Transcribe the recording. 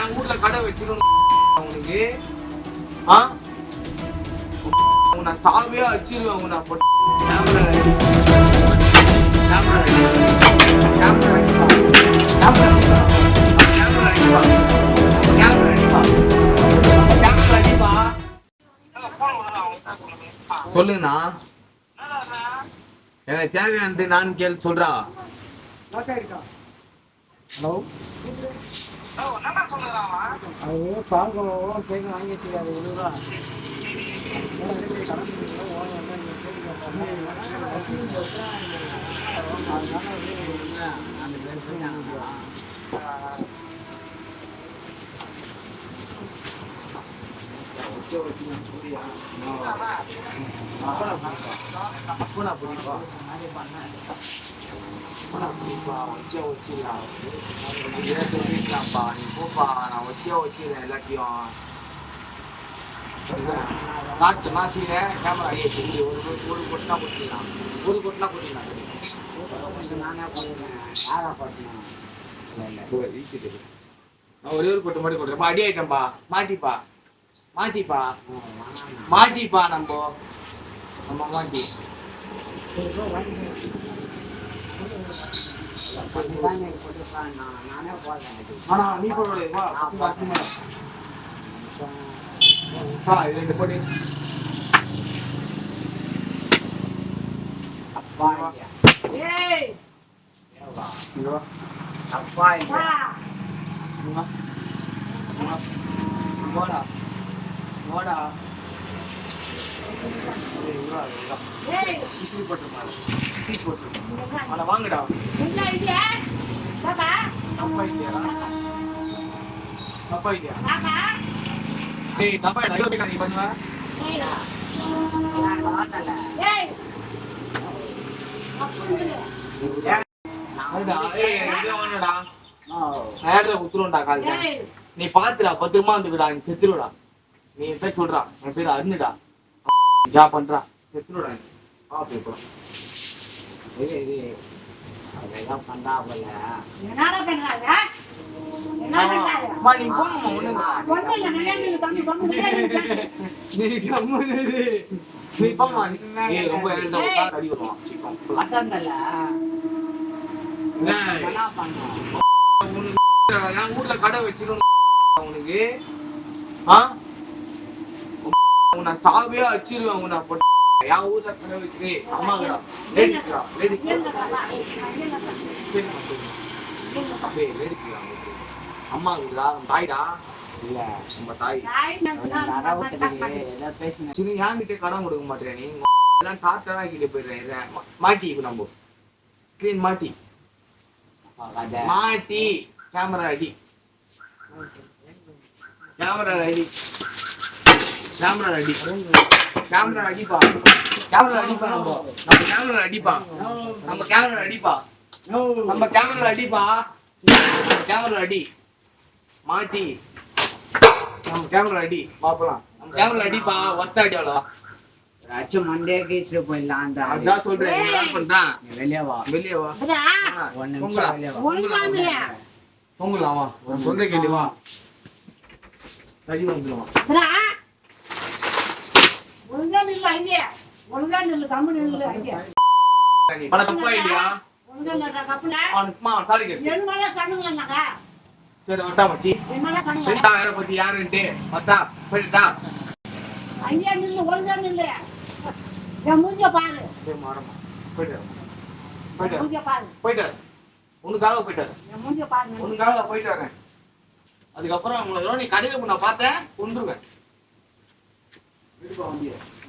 என் ஊர்ல கடை வச்சிருக்கணும். உனக்கு ஆ? உன்னை சாவியா வச்சிருவேன் உன்னை பொ- கேமரா கேமரா கேமரா கேமரா சொல்லுங்கண்ணா எனக்கு தேவையானது நான் கேள் சொல்றா. ஹலோ? அது பார்க்கணும் கேட்க வாங்கி வச்சுக்காது எழுபதா அப்பனா புரியுப்பா அப்பனா புரியுப்பா வச்சிடலாம் இதை சொல்லிக்கலாம்ப்பா நீ போப்பா நான் வச்சே வச்சிடுறேன் எல்லாத்தையும் நாட்டு நாசில கேமரா ஐயே ஒரு ஒரு- கொட்டினா கொட்டிடலாம் ஒரு கொட்டினா கொட்டிடலாம் நானே பண்ணுறேன் யாரா நான் ஒரே ஒரு கொட்டு மட்டும் கொட்டுறேன் அடி ஆயிட்டேன்பா. மாட்டிப்பா. மாட்டிப்பா மாட்டிப்பா நம்ம நம்ம மாட்டி நானே போடுறேன் ஆனா நீ போட வா வா இது ரெண்டு போடு அப்பா ஏய் இங்க வா அப்பா வா இங்க வா இங்க வா. போடா போடா ஏய், இங்க வா, இங்க வா. ஏய் விசிறி போட்டுருப்பாரு விசிறி போட்டுருப்பாரு என்ன அவனை வாங்குடா இல்லையா இல்லையா டேய் தப்பா நீ பண்ணுவ காலையில. ஏய். நீ பாத்துடா பத்திரமா இருந்துக்கடா நீ செத்துருடா நீ என் பேர் சொல்றா. என் பேர் அருணுடா. ஜா பண்றா. செத்துருடா நீ. வா போய் போலாம். அதெல்லாம் பண்றாப்புல என்னடா பண்றாங்க? என்ன பண்றாங்க? அம்மா, நீ போங்கம்மா, ஒண்ணும் இல்ல. ஒண்ணு இல்ல விளையாண்டு தம்பி தம்பி விளையாண்டு நீ கம்முனு இரு. நீ போம்மா. ஏய், ரொம்ப ஏழ்டா, உட்காரு, அடி வருவான். சீ, போ, போலாம். பட்டங்கள்ல ஏய், என்ன பண்ணோம்? உனக்கு என் ஊர்ல கடை வச்சிருக்கணும் உனக்கு. ஆ? நான் சாவியா வச்சிருவேன் நான் பொ- என் ஊர்ல கடை அம்மாங்கடா லேடிஸ்டா லேடிஸ்டா சரிம்மா லேடிஸ்டா அம்மா இருக்குடா நம்ம தாய்டா. இல்ல நம்ம தாய். கடன் கொடுக்க மாட்டேன் நீ. எல்லாம் கிட்ட போயிடுறேன் மாட்டி இப்ப நம்ம. கிளீன் மாட்டி. மாட்டி. கேமரா அடி கேமரா அடி கேமரா அடி கேமரா அடிப்பா கேமரா அடிப்பா நம்ம. நம்ம கேமரா அடிப்பா நம்ம கேமரா அடிப்பா நம்ம கேமரா அடிப்பா கேமரா அடி மாட்டி. நம்ம கேமரா அடி பாப்பலாம் நம்ம கேமரா அடிப்பா ஒத்த அடி அவ்வளோ அச்சு மண்டே கீச்சுட்டு போயிடலான்டா அதான் சொல்றேன். பண்றான் நீ வெளியே வா. வெளியே வா. பொங்கலாம் சொந்த கேள்வி நில்லு அங்கே ஒழுங்கா நில்லு கம்மு நில்லு அங்கே தப்பா இல்லையா? ஒழுங்கா நில்றா கப்புல அவனுக்குமா சாரி கேட்டு என் மேல சண்ணுங்கன்னாக்கா சரி வட்டா மச்சி. என் மேல சண்ணுங்க பெரியதா யாரை பத்தி யாருன்ட்டு. வட்டா போயிட்டா. அங்கே நில்லு ஒழுங்கா நில்லு. என் மூஞ்ச பாரு. சரி மாறமா போயிட்டாரு என் போயிட்டாரு மூஞ்ச பாரு. போயிட்டாரு உனக்காக போயிட்டாரு என் மூஞ்ச பாரு உனக்காக போயிட்டாரு அதுக்கப்புறம் உங்களை நீ கடையில உன்னை பார்த்தேன் கொண்டுருவேன்